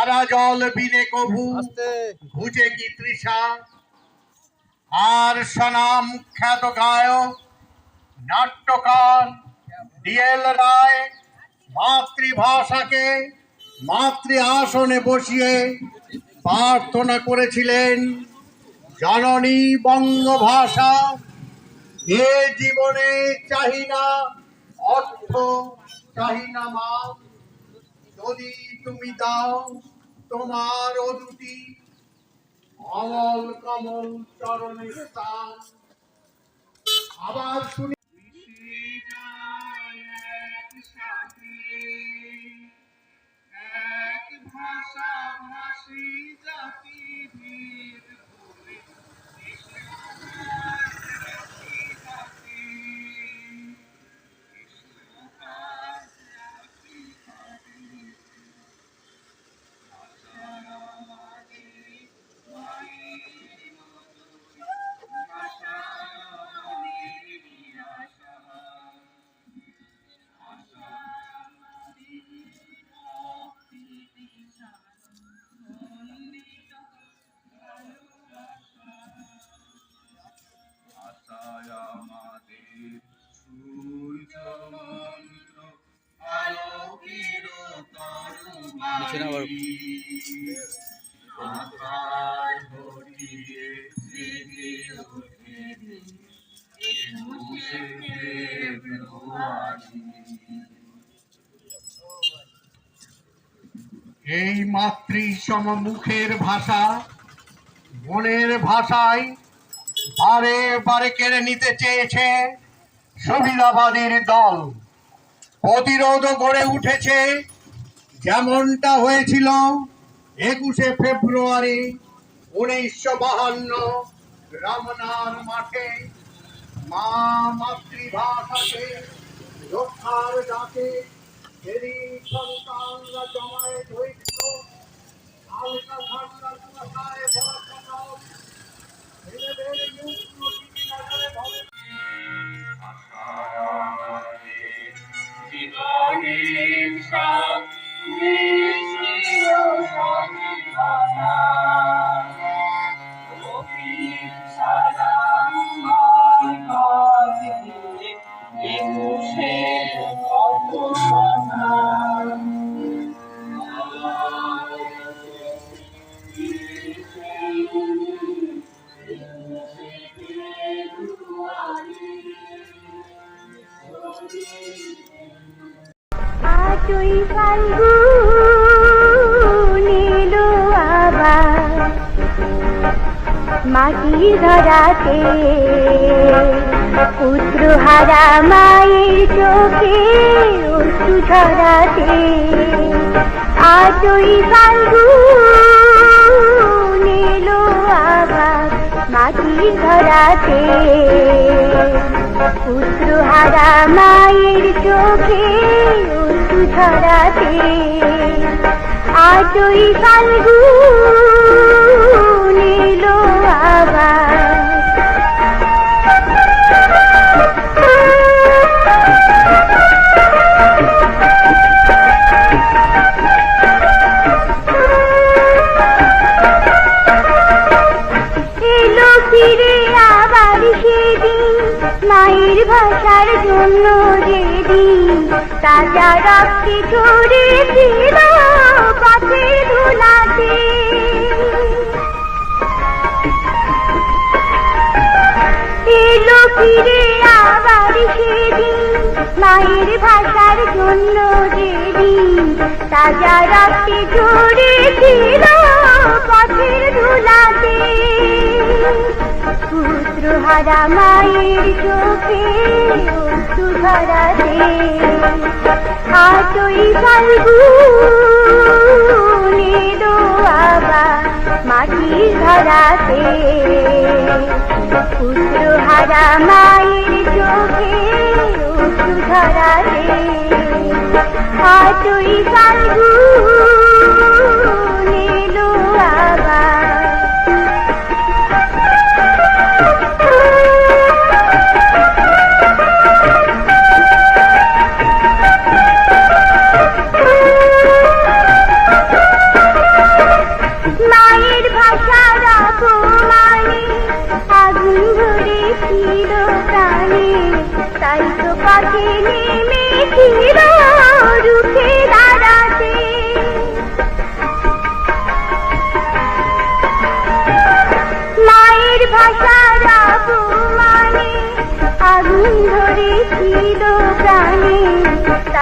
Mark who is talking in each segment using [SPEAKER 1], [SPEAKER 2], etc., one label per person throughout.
[SPEAKER 1] ধারা জল বিনে কভু
[SPEAKER 2] আস্তে।
[SPEAKER 1] কি তৃষা? আর সনাম খ্যাত গায়ক নাট্যকার ডিএল রায় মাতৃভাষাকে মাতৃ আসনে বসিয়ে প্রার্থনা করেছিলেন জননী বঙ্গভাষা। এ জীবনে চাহি না অর্থ চাহি না মা যদি তুমি দাও তোমার দুটি অমল কমল চরণের স্থান। আবার শুনি এই মাতৃ সমমুখের ভাষা, মনের ভাষায় বারে বারে কেড়ে নিতে চেয়েছে সুবিধাবাদীর দল। প্রতিরোধ গড়ে উঠেছে, যেমনটা হয়েছিল একুশে ফেব্রুয়ারি উনিশশো বাহান্ন, রামনার মাঠে মা মাতৃভাষাকে রক্ষার ডাকে এরই সন্তানরা জমায়েত হয়েছিল। হালকা ঠান্ডা
[SPEAKER 3] কথায় বলা এলো আবার। মাটি ধরাতে পুত্র হারা মায়ের চোখে অশ্রু ঝরাতে আজই ফাল্গুন এলো আবার মাটি ধরাতে। পুত্র হারা মায়ের চোখে আজই আবার। এলো ফিরে আবার সেদিন মায়ের ভাষার জন্য যেদিন তাজা রক্তে ছড়েছিল পথের ধুলাতে। এলো ফিরে আবার সেদিন, মায়ের ভাষার জন্য যেদিন। তাজা রক্তে ঝরেছিল পথের ধুলাতে। পুত্র হারা মায়ের চোখে ধরাতে আজই ফাল্গুন আবার মাটির ধরাতে পুত্র হারা মায়ের চোখে অশ্রু ধরাতে আজই ফাল্গুন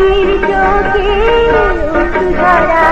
[SPEAKER 3] নীর চোখে ধারা